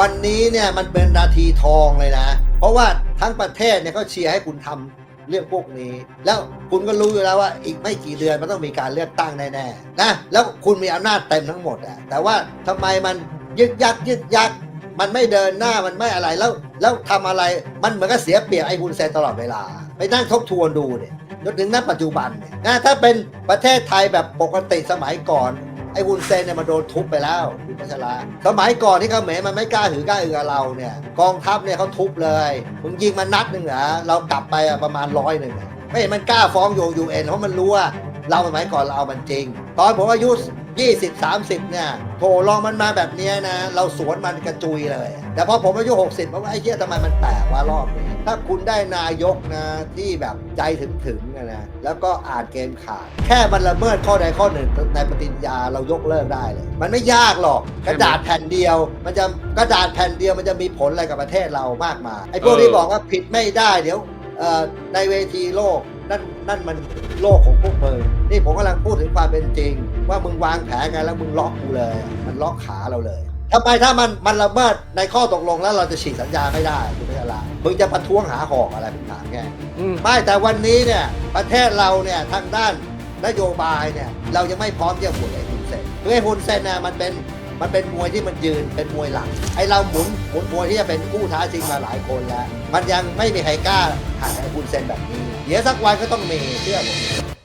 วันนี้เนี่ยมันเป็นนาทีทองเลยนะ เพราะว่าทั้งประเทศเนี่ยเขาเชียร์ให้คุณทำเรื่องพวกนี้ แล้วคุณก็รู้อยู่แล้วว่าอีกไม่กี่เดือนมันต้องมีการเลือกตั้งแน่ๆนะแล้วคุณมีอำนาจเต็มทั้งหมดอะแต่ว่าทำไมมันยึกยักยึกยักมันไม่เดินหน้ามันไม่อะไรแล้ว แล้วทำอะไรมันเหมือนกับเสียเปรียบไอ้คุณเซนตลอดเวลา ไปนั่งทบทวนดูเนี่ยจนถึงณปัจจุบันเนี่ยนะถ้าเป็นประเทศไทยแบบปกติสมัยก่อน ไอ้วุนเซนเนี่ยมันโดนทุบไปแล้วคุณพัชราสมัยก่อนที่เขมรมันไม่กล้าถือกล้าเอือเราเนี่ย กองทัพเนี่ยเขาทุบเลยมึงยิงมันนัดหนึ่งเหรอเรากลับไปอะประมาณร้อยหนึ่งไม่เห็นมันกล้าฟ้องโยยูเอ็นเพราะมันรู้ว่า เราสมัยก่อนเราเอามันจริง ตอนผมอายุ 20 30 เนี่ยโถลองมันมาแบบนี้นะ เราสวนมันกระจุยเลย แต่พอผมอายุ 60ผมว่าไอ้เหี้ยทำไมมันแปลกว่ารอบนี้ ถ้าคุณได้นายกนะที่แบบใจถึงถึงๆนะแล้วก็อ่านเกมขาด แค่มันละเมิดข้อใดข้อหนึ่งในปฏิญญาเรายกเลิกได้เลย มันไม่ยากหรอกกระดาษแผ่นเดียว มันจะกระดาษแผ่นเดียวมันจะมีผลอะไรกับประเทศเรามากมายไอ้พวกที่บอกว่าผิดไม่ได้เดี๋ยวในเวทีโลก นั่นนั่นมันโลกของพวกมึงนี่ผมกำลังพูดถึงความเป็นจริง ว่ามึงวางแผนไงแล้วมึงล็อกกูเลย มันล็อกขาเราเลยทำไมถ้ามันมันละเมิดในข้อตกลงแล้วเราจะฉีกสัญญาไม่ได้คุณไม่อะไรมึงจะประท้วงหาหอกอะไรผมถามแค่อืมไม่แต่วันนี้เนี่ยประเทศเราเนี่ยทางด้านนโยบายเนี่ยเรายังไม่พร้อมที่จะหมุนไอ้ฮุนเซนคือไอ้ฮุนเซนน่ะมันเป็น มันเป็นมวยที่มันยืนเป็นมวยหลักไอเราหมุนหมุนมวยที่จะเป็นคู่ท้าชิงมาหลายคนแล้ว มันยังไม่มีใครกล้าหักไอ้ฮุนเซนแบบนี้เดี๋ยวสักวันก็ต้องมีเชื่อผม